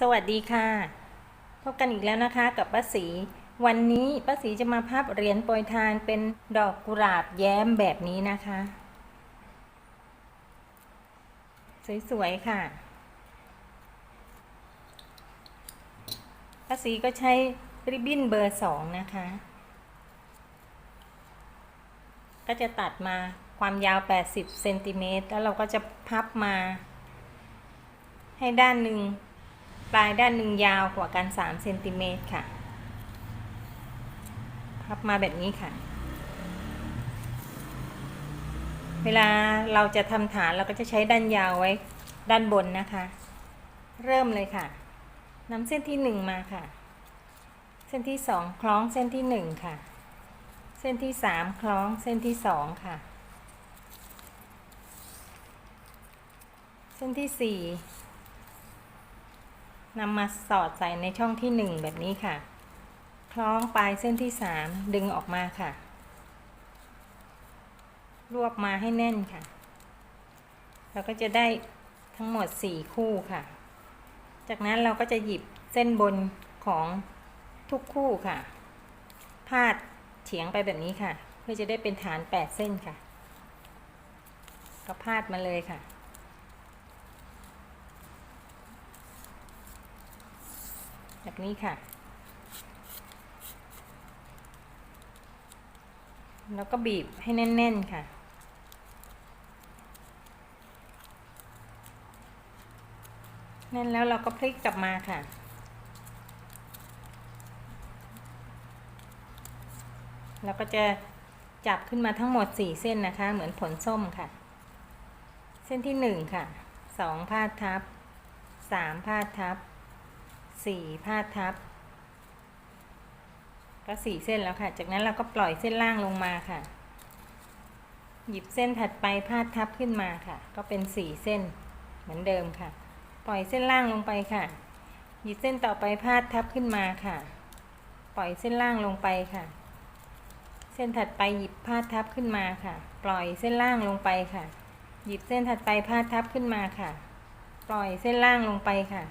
สวัสดีค่ะ พบกันอีกแล้วนะคะกับป้าสี วันนี้ป้าสีจะมาพับเหรียญโปรยทานเป็นดอกกุหลาบแย้มแบบนี้นะคะ สวยๆค่ะป้าสีก็ใช้ริบบิ้นเบอร์สองนะคะ ก็จะตัดมาความยาว 80เซนติเมตรแล้วเราก็จะพับมา ให้ด้านหนึ่ง ปลายด้านหนึ่งยาวกว่ากัน3เซนติเมตรค่ะ พับมาแบบนี้ค่ะ เวลาเราจะทำฐานเราก็จะใช้ด้านยาวไว้ด้านบนนะคะ เริ่มเลยค่ะนำเส้นที่หนึ่งมาค่ะ เส้นที่สองคล้องเส้นที่หนึ่งค่ะ เส้นที่สามคล้องเส้นที่สองค่ะ เส้นที่สี่ นำมาสอดใส่ในช่องที่หนึ่งแบบนี้ค่ะ คล้องปลายเส้นที่สามดึงออกมาค่ะ รวบมาให้แน่นค่ะ เราก็จะได้ทั้งหมดสี่คู่ค่ะ จากนั้นเราก็จะหยิบเส้นบนของทุกคู่ค่ะ พาดเฉียงไปแบบนี้ค่ะ เพื่อจะได้เป็นฐานแปดเส้นค่ะ ก็พาดมาเลยค่ะ แบบนี้ค่ะ แล้วก็บีบให้แน่น ๆ ค่ะ แน่นแล้วเราก็พลิกกลับมาค่ะเราก็จะจับขึ้นมาทั้งหมด 4 เส้นนะคะ เหมือนผลส้มค่ะ เส้นที่ 1 ค่ะ 2 พาดทับ 3 พาดทับ 4พาดทับ ก็4เส้นแล้วค่ะ จากนั้นเราก็ปล่อยเส้นล่างลงมาค่ะ หยิบเส้นถัดไปพาดทับขึ้นมาค่ะ ก็เป็น4เส้นเหมือนเดิมค่ะ ปล่อยเส้นล่างลงไปค่ะ หยิบเส้นต่อไปพาดทับขึ้นมาค่ะ ปล่อยเส้นล่างลงไปค่ะ เส้นถัดไปหยิบพาดทับขึ้นมาค่ะ ปล่อยเส้นล่างลงไปค่ะ หยิบเส้นถัดไปพาดทับขึ้นมาค่ะ ปล่อยเส้นล่างลงไปค่ะ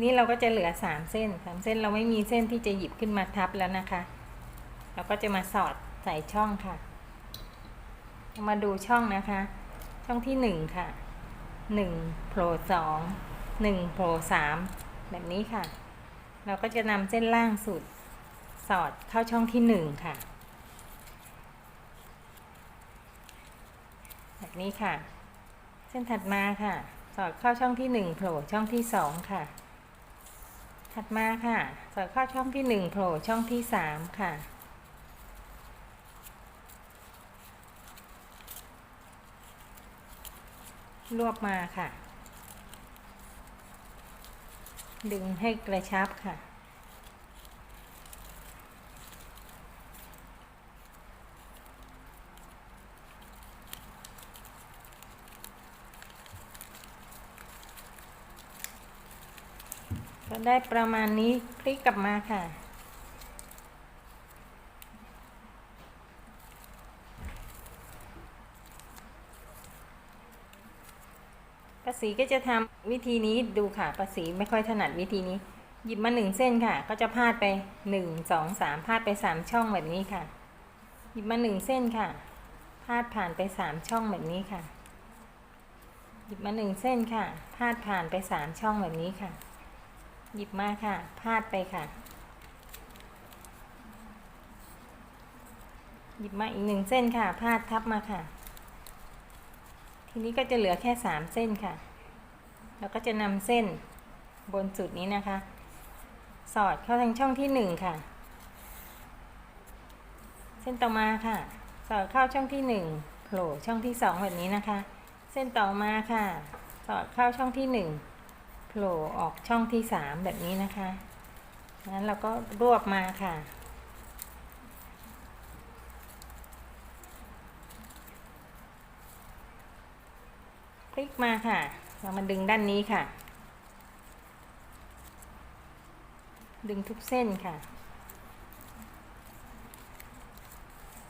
นี้เราก็จะเหลือสามเส้นสามเส้นเราไม่มีเส้นที่จะหยิบขึ้นมาทับแล้วนะคะ เราก็จะมาสอดใส่ช่องค่ะ มาดูช่องนะคะ ช่องที่หนึ่งค่ะหนึ่งโผล่สองหนึ่งโผล่สามแบบนี้ค่ะ เราก็จะนำเส้นล่างสุดสอดเข้าช่องที่หนึ่งค่ะ แบบนี้ค่ะ เส้นถัดมาค่ะ สอดเข้าช่องที่หนึ่งโผล่ช่องที่สองค่ะ ถัดมาค่ะ สอดเข้าช่องที่หนึ่งโผล่ช่องที่สามค่ะ รวบมาค่ะ ดึงให้กระชับค่ะ ก็ได้ประมาณนี้พลิกกลับมาค่ะป้าสีก็จะทำวิธีนี้ดูค่ะป้าสีไม่ค่อยถนัดวิธีนี้ หยิบมาหนึ่งเส้นค่ะ ก็จะพาดไปหนึ่งสองสามพาดไปสามช่องแบบนี้ค่ะ หยิบมาหนึ่งเส้นค่ะ พาดผ่านไปสามช่องแบบนี้ค่ะ หยิบมาหนึ่งเส้นค่ะ พาดผ่านไปสามช่องแบบนี้ค่ะ หยิบมาค่ะ พาดไปค่ะ หยิบมาอีกหนึ่งเส้นค่ะ พาดทับมาค่ะ ทีนี้ก็จะเหลือแค่สามเส้นค่ะ แล้วก็จะนำเส้นบนสุดนี้นะคะ สอดเข้าทางช่องที่หนึ่งค่ะ เส้นต่อมาค่ะ สอดเข้าช่องที่หนึ่งโผล่ช่องที่สองแบบนี้นะคะ เส้นต่อมาค่ะ สอดเข้าช่องที่หนึ่ง ผล่ออกช่องที่สามแบบนี้นะคะงั้นเราก็รวบมาค่ะพลิกมาค่ะ เรามาดึงด้านนี้ค่ะ ดึงทุกเส้นค่ะ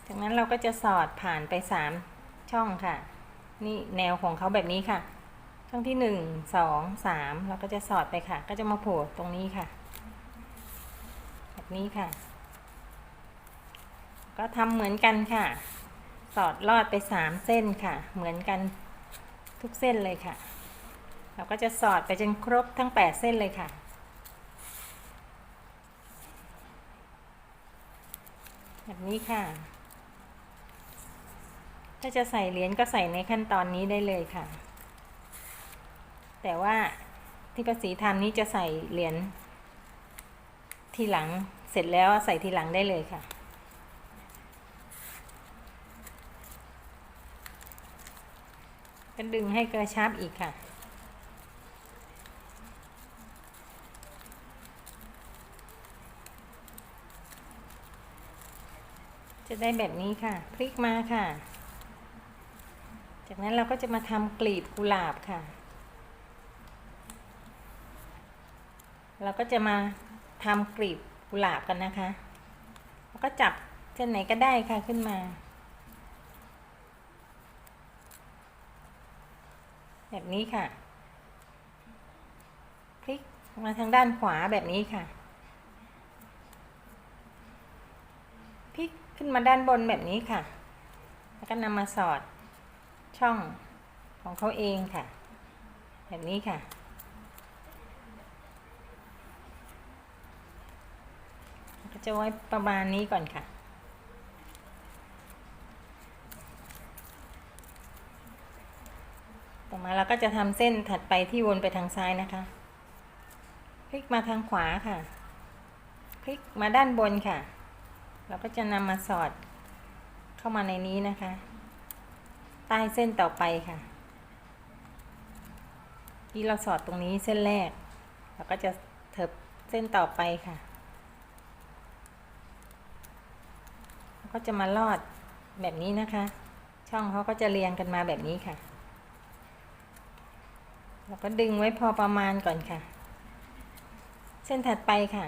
จากนั้นเราก็จะสอดผ่านไปสามช่องค่ะ นี่แนวของเขาแบบนี้ค่ะ ช่องที่หนึ่งสองสามเราก็จะสอดไปค่ะ ก็จะมาโผล่ตรงนี้ค่ะ แบบนี้ค่ะ ก็ทำเหมือนกันค่ะ สอดลอดไปสามเส้นค่ะ เหมือนกันทุกเส้นเลยค่ะ เราก็จะสอดไปจนครบทั้งแปดเส้นเลยค่ะแบบนี้ค่ะ ถ้าจะใส่เหรียญก็ใส่ในขั้นตอนนี้ได้เลยค่ะ แต่ว่าที่ประสีทำนี้จะใส่เหรียญทีหลังเสร็จแล้วใส่ทีหลังได้เลยค่ะ ก็ดึงให้กระชับอีกค่ะ จะได้แบบนี้ค่ะ พลิกมาค่ะ จากนั้นเราก็จะมาทำกลีบกุหลาบค่ะ เราก็จะมาทำกลีบกุหลาบกันนะคะแล้วก็จับเส้นไหนก็ได้ค่ะขึ้นมา แบบนี้ค่ะพลิกมาทางด้านขวาแบบนี้ค่ะพลิกขึ้นมาด้านบนแบบนี้ค่ะ แล้วก็นำมาสอดช่องของเขาเองค่ะ แบบนี้ค่ะ จะไว้ประมาณนี้ก่อนค่ะ ต่อมาเราก็จะทำเส้นถัดไปที่วนไปทางซ้ายนะคะพลิกมาทางขวาค่ะพลิกมาด้านบนค่ะ เราก็จะนำมาสอดเข้ามาในนี้นะคะ ใต้เส้นต่อไปค่ะที่เราสอดตรงนี้เส้นแรก เราก็จะเถิบเส้นต่อไปค่ะ ก็จะมาลอดแบบนี้นะคะ ช่องเขาก็จะเรียงกันมาแบบนี้ค่ะเราก็ดึงไว้พอประมาณก่อนค่ะ เส้นถัดไปค่ะ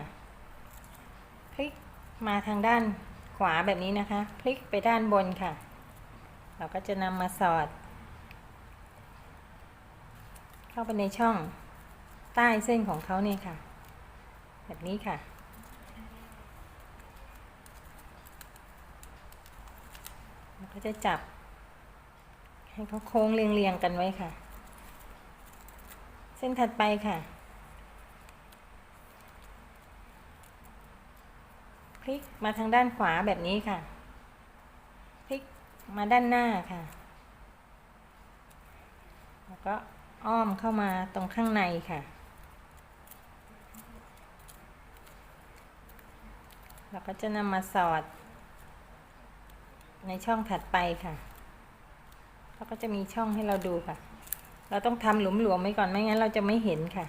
พลิกมาทางด้านขวาแบบนี้นะคะ พลิกไปด้านบนค่ะ เราก็จะนำมาสอด เข้าไปในช่องใต้เส้นของเขาเนี่ยค่ะ แบบนี้ค่ะ เรา ก็จะจับ ให้เขาโค้งเรียงๆกันไว้ค่ะ เส้นถัดไปค่ะ พลิกมาทางด้านขวาแบบนี้ค่ะ พลิกมาด้านหน้าค่ะ แล้วก็อ้อมเข้ามาตรงข้างในค่ะเราก็จะนำมาสอด ในช่องถัดไปค่ะแล้วก็จะมีช่องให้เราดูค่ะ เราต้องทำหลุมหลวมไว้ก่อนไม่งั้นเราจะไม่เห็นค่ะ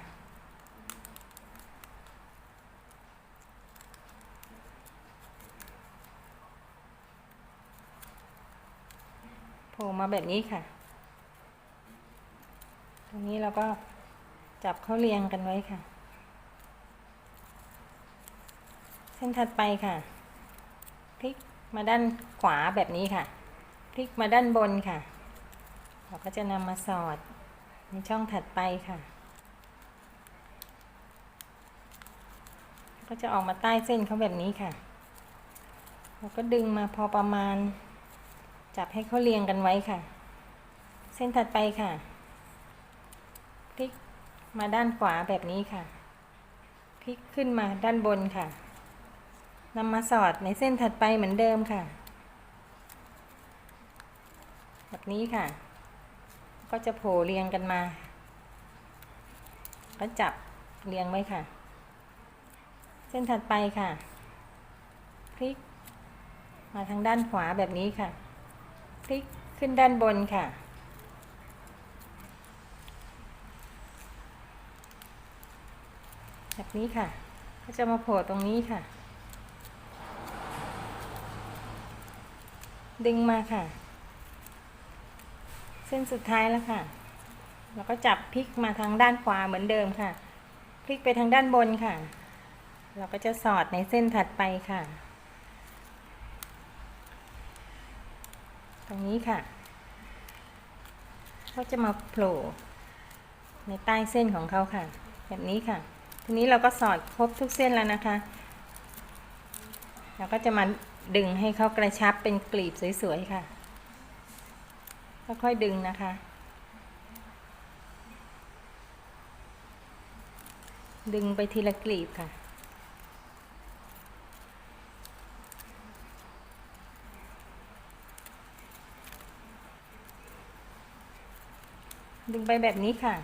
โผล่มาแบบนี้ค่ะ ตรงนี้เราก็จับเข้าเรียงกันไว้ค่ะ เส้นถัดไปค่ะพลิก มาด้านขวาแบบนี้ค่ะ พลิกมาด้านบนค่ะ เราก็จะนำมาสอดในช่องถัดไปค่ะ ก็จะออกมาใต้เส้นเขาแบบนี้ค่ะ เราก็ดึงมาพอประมาณ จับให้เขาเรียงกันไว้ค่ะ เส้นถัดไปค่ะ พลิกมาด้านขวาแบบนี้ค่ะ พลิกขึ้นมาด้านบนค่ะ นำมาสอดในเส้นถัดไปเหมือนเดิมค่ะ แบบนี้ค่ะ ก็จะโผล่เรียงกันมา ก็จับเรียงไว้ค่ะ เส้นถัดไปค่ะพลิก มาทางด้านขวาแบบนี้ค่ะพลิกขึ้นด้านบนค่ะแบบนี้ค่ะ ก็จะมาโผล่ตรงนี้ค่ะ ดึงมาค่ะ เส้นสุดท้ายแล้วค่ะ แล้วก็จับพลิกมาทางด้านขวาเหมือนเดิมค่ะ พลิกไปทางด้านบนค่ะ เราก็จะสอดในเส้นถัดไปค่ะ ตรงนี้ค่ะ ก็จะมาโผล่ในใต้เส้นของเขาค่ะ แบบนี้ค่ะ ทีนี้เราก็สอดครบทุกเส้นแล้วนะคะ เราก็จะมา ดึงให้เขากระชับเป็นกลีบสวยๆค่ะ ค่อยๆดึงนะคะ ดึงไปทีละกลีบค่ะ ดึงไปแบบนี้ค่ะ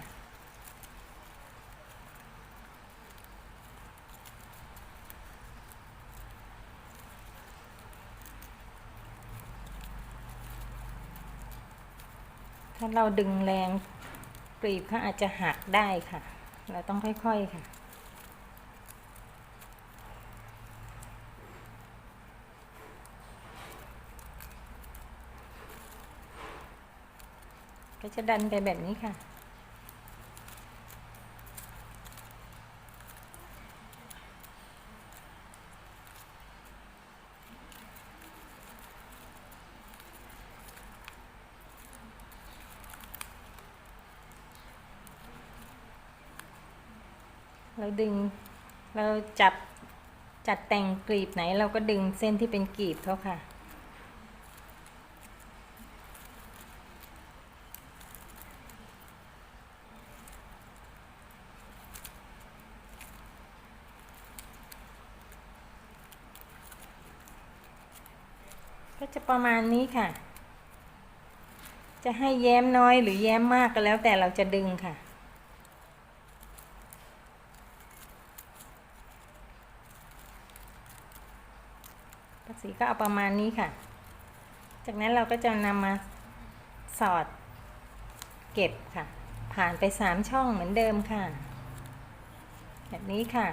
ถ้าเราดึงแรงกรีบเขาอาจจะหักได้ค่ะ เราต้องค่อยๆค่ะ ก็จะดันไปแบบนี้ค่ะ เราดึง เราจับจัดแต่งกลีบไหน เราก็ดึงเส้นที่เป็นกลีบเขาค่ะ ก็จะประมาณนี้ค่ะ จะให้แย้มน้อยหรือแย้มมากก็แล้วแต่เราจะดึงค่ะ ภาษี ก็เอาประมาณนี้ค่ะ จากนั้นเราก็จะนำมาสอดเก็บค่ะ ผ่านไปสามช่องเหมือนเดิมค่ะ แบบนี้ค่ะ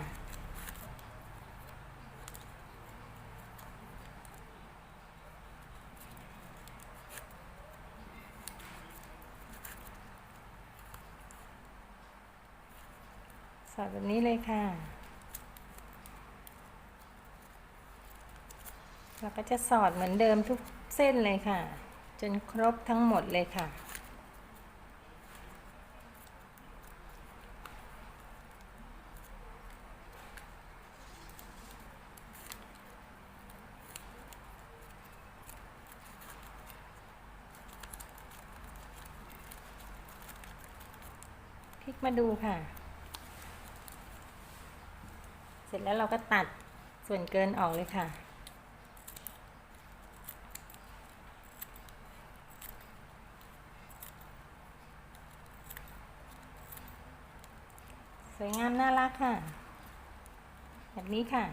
สอดแบบนี้เลยค่ะ เราก็จะสอดเหมือนเดิมทุกเส้นเลยค่ะ จนครบทั้งหมดเลยค่ะ พลิกมาดูค่ะ เสร็จแล้วเราก็ตัดส่วนเกินออกเลยค่ะ สวยงามน่ารักค่ะ แบบนี้ค่ะ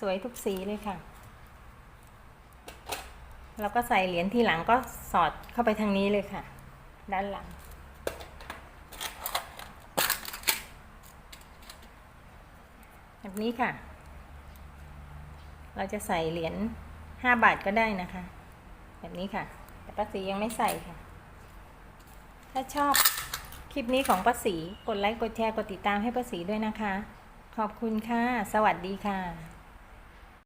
สวยทุกสีเลยค่ะ แล้วก็ใส่เหรียญที่หลังก็สอดเข้าไปทางนี้เลยค่ะ ด้านหลังแบบนี้ค่ะ เราจะใส่เหรียญห้าบาทก็ได้นะคะ แบบนี้ค่ะ ป้าสียังไม่ใส่ค่ะ ถ้าชอบคลิปนี้ของป้าสีกดไลค์กดแชร์กดติดตามให้ป้าสีด้วยนะคะ ขอบคุณค่ะ สวัสดีค่ะ